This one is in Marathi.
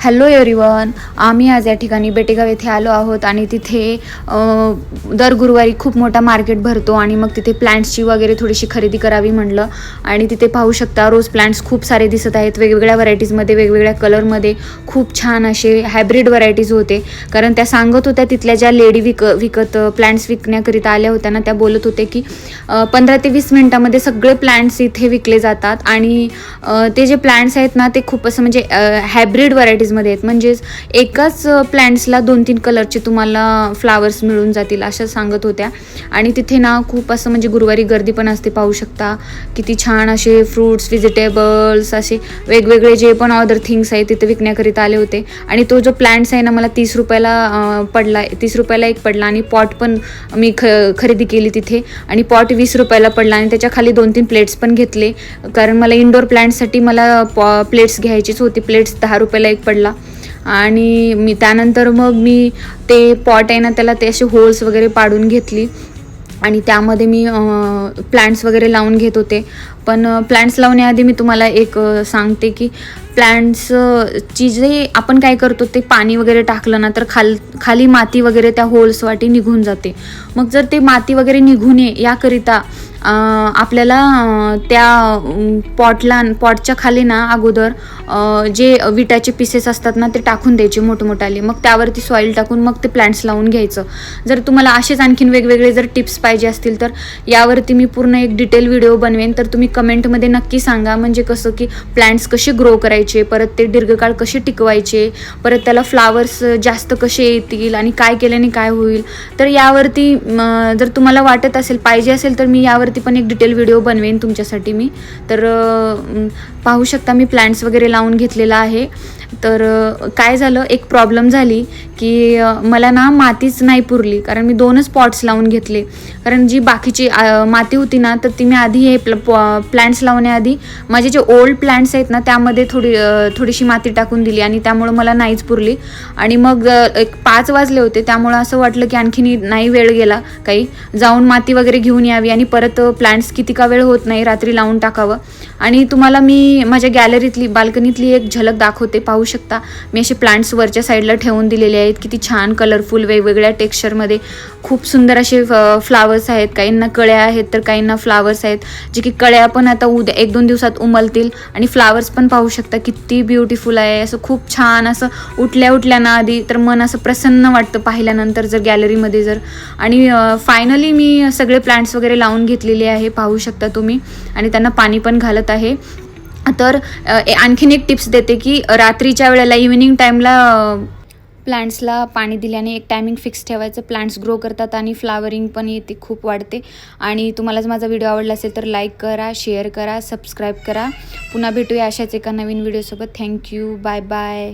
हॅलो एव्हरीवन आम्ही आज या ठिकाणी बेटेगाव येथे आलो आहोत आणि तिथे दर गुरुवारी खूप मोठा मार्केट भरतो आणि मग तिथे प्लांट्सची वगैरे थोडीशी खरेदी करावी म्हणलं. आणि तिथे पाहू शकता रोज प्लांट्स खूप सारे दिसत आहेत. वेगवेगळ्या व्हरायटीजमध्ये वेगवेगळ्या कलरमध्ये खूप छान असे हायब्रिड व्हरायटीज होते. कारण त्या सांगत होत्या तिथल्या ज्या लेडी विक विकत प्लांट्स विकण्याकरिता आल्या होत्या ना त्या बोलत होते की पंधरा ते वीस मिनटामध्ये सगळे प्लांट्स इथे विकले जातात. आणि ते जे प्लांट्स आहेत ना ते खूप असं म्हणजे हायब्रिड साईजमध्ये आहेत. म्हणजेच एकाच प्लांट्सला दोन तीन कलरचे तुम्हाला फ्लावर्स मिळून जातील अशा सांगत होत्या. आणि तिथे ना खूप असं म्हणजे गुरुवारी गर्दी पण असते पाहू शकता. किती छान असे फ्रूट्स व्हेजिटेबल्स असे वेगवेगळे जे पण अदर थिंग्स आहेत तिथे विकण्याकरिता आले होते. आणि तो जो प्लॅन्ट्स आहे ना मला तीस रुपयाला पडला तीस रुपयाला एक पडला आणि पॉट पण मी ख खरेदी केली तिथे. आणि पॉट वीस रुपयाला पडला आणि त्याच्याखाली दोन तीन प्लेट्स पण घेतले. कारण मला इंडोर प्लॅन्टसाठी मला पॉ प्लेट्स घ्यायचीच होती. प्लेट्स दहा रुपयाला एक पडला. आणि मी त्यानंतर मग मी ते पॉट आहे ना त्याला ते असे होल्स वगैरे पाडून घेतली. आणि त्यामध्ये मी प्लांट्स वगैरे लावून घेत होते. पण प्लांट्स लावण्याआधी मी तुम्हाला एक सांगते की प्लांट्सची जे आपण काय करतो ते पाणी वगैरे टाकलं ना तर खाल खाली माती वगैरे त्या होल्स वाटी निघून जाते. मग जर ते माती वगैरे निघू नये याकरिता आपल्याला त्या पॉटला पॉटच्या खाली ना अगोदर जे विटाचे पीसेस असतात ना ते टाकून द्यायचे मोठमोठाले. मग त्यावरती सॉईल टाकून मग ते प्लांट्स लावून घ्यायचं. जर तुम्हाला असेच आणखीन वेगवेगळे जर टिप्स पाहिजे असतील तर यावरती मी पूर्ण एक डिटेल व्हिडिओ बनवेन. तर तुम्ही कमेंटमध्ये नक्की सांगा म्हणजे कसं की प्लांट्स कसे ग्रो करायचे परत ते दीर्घकाळ कसे टिकवायचे परत त्याला फ्लावर्स जास्त कसे येतील आणि काय केल्याने काय होईल. तर यावरती जर तुम्हाला वाटत असेल पाहिजे असेल तर मी यावर यावरती पण एक डिटेल व्हिडिओ बनवेन तुमच्यासाठी मी. तर पाहू शकता मी प्लॅन्ट्स वगैरे लावून घेतलेला आहे. तर काय झालं? एक प्रॉब्लेम झाली की मला ना मातीच नाही पुरली. कारण मी दोनच पॉट्स लावून घेतले. कारण जी बाकीची माती होती ना तर ती मी आधी हे प्ल प्लांट्स लावण्याआधी माझे जे ओल्ड प्लॅन्ट्स आहेत ना त्यामध्ये थोडी थोडीशी माती टाकून दिली आणि त्यामुळं मला नाहीच पुरली. आणि मग एक पाच वाजले होते. त्यामुळं असं वाटलं की आणखीन नाही वेळ गेला काही. जाऊन माती वगैरे घेऊन यावी आणि परत प्लॅन्ट्स किती का वेळ होत नाही रात्री लावून टाकावं. आणि तुम्हाला मी माझ्या गॅलरीतली बाल्कनीतली एक झलक दाखवते. पाहू पाहू शकता. मी असे प्लांट्स वरच्या साईडला ठेवून दिलेले आहेत. किती छान कलरफुल वेगवेगळ्या टेक्स्चरमध्ये खूप सुंदर असे फ्लावर्स आहेत. काहींना कळ्या आहेत तर काहींना फ्लावर्स आहेत. जे की कळ्या पण आता उद्या एक दोन दिवसात उमलतील. आणि फ्लावर्स पण पाहू शकता. किती ब्युटिफुल आहे. असं खूप छान असं उठल्या उठल्या ना आधी तर मन असं प्रसन्न वाटतं पाहिल्यानंतर जर गॅलरीमध्ये जर. आणि फायनली मी सगळे प्लांट्स वगैरे लावून घेतलेले आहे. पाहू शकता तुम्ही. आणि त्यांना पाणी पण घालत आहे. तर ए- आणखीन एक टिप्स देते की रात्रीच्या वेळेला इव्हिनिंग टाईमला प्लांट्सला पाणी दिल्याने एक टायमिंग फिक्स ठेवायचं. प्लांट्स ग्रो करतात आणि फ्लावरिंग पण येते खूप वाढते. आणि तुम्हाला जर माझा व्हिडिओ आवडला असेल तर लाईक करा शेअर करा सबस्क्राईब करा. पुन्हा भेटूया अशाच एका नवीन व्हिडिओसोबत थँक्यू बाय बाय